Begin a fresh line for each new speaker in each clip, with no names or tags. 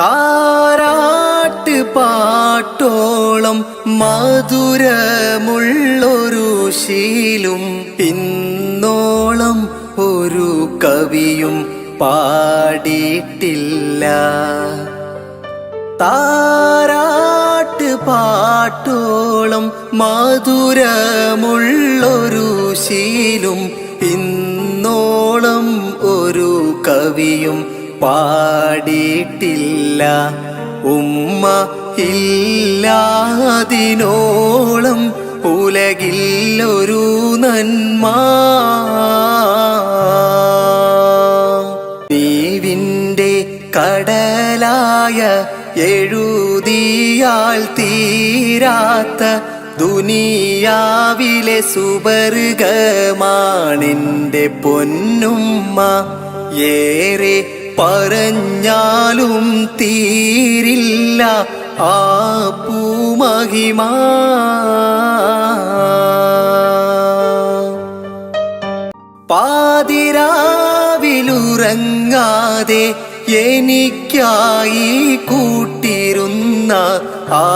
താരാട്ട് പാട്ടോളം മധുരമുള്ളൊരു ശീലും ഇന്നോളം ഒരു കവിയും പാടിയിട്ടില്ല. താരാട്ട് പാട്ടോളം മധുരമുള്ളൊരു ശീലും ഇന്നോളം ഒരു കവിയും പാടിയിട്ടില്ല. ഉമ്മ ഇല്ലാതിനോളം ഉലകില്ലൊരു നന്മ. നീവിന്റെ കടലായ എഴുതിയാൽ തീരാത്ത ദുനിയാവിലെ സുവർഗമാണെന്റെ പൊന്നുമ്മ. ഏറെ പറഞ്ഞാലും തീരില്ല ആ പൂമഹിമ. പാതിരാവിലുറങ്ങാതെ എനിക്കായി കൂട്ടിരുന്ന ആ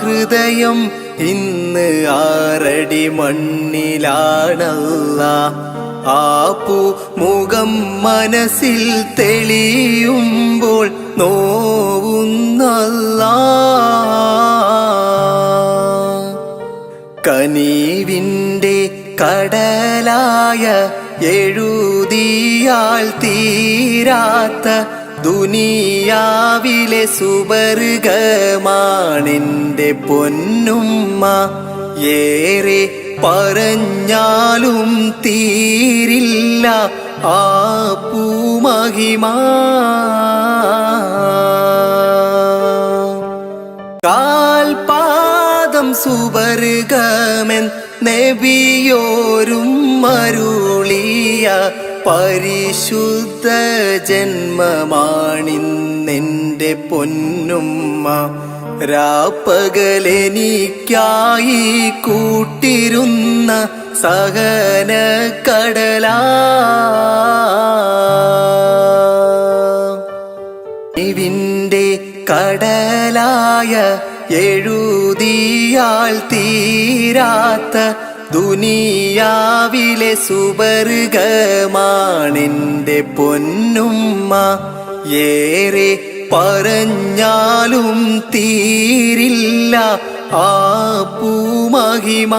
ഹൃദയം ഇന്ന് ആരടി മണ്ണിലാണല്ല. ആ പൂ മുഖം മനസ്സിൽ തെളിയുമ്പോൾ നോവുന്നല്ല. കനീവിന്റെ കടലായ എഴുതിയാൽ തീരാത്ത ദുനിയാവിലെ സുവർഗമാണെന്റെ പൊന്നുമ്മ. ഏറെ പറഞ്ഞാലും തീരില്ല ആ പൂമഹിമ. കാൽപാദം സുവർഗമൻ നബിയോരും മരുളിയ പരിശുദ്ധ ജന്മമാണിന്നെന്റെ പൊന്നുമ്മ. രാപ്പകലെനിക്കായി കൂട്ടിരുന്ന സഹന കടലാ. ഇവിന്റെ കടലായ എഴുതിയാൽ തീരാത്ത ദുനിയാവിലെ സുവർഗമാണെന്റെ പൊന്നുമ്മ. ഏറെ പറഞ്ഞാലും തീരില്ല. ആ പൂമഹിമ.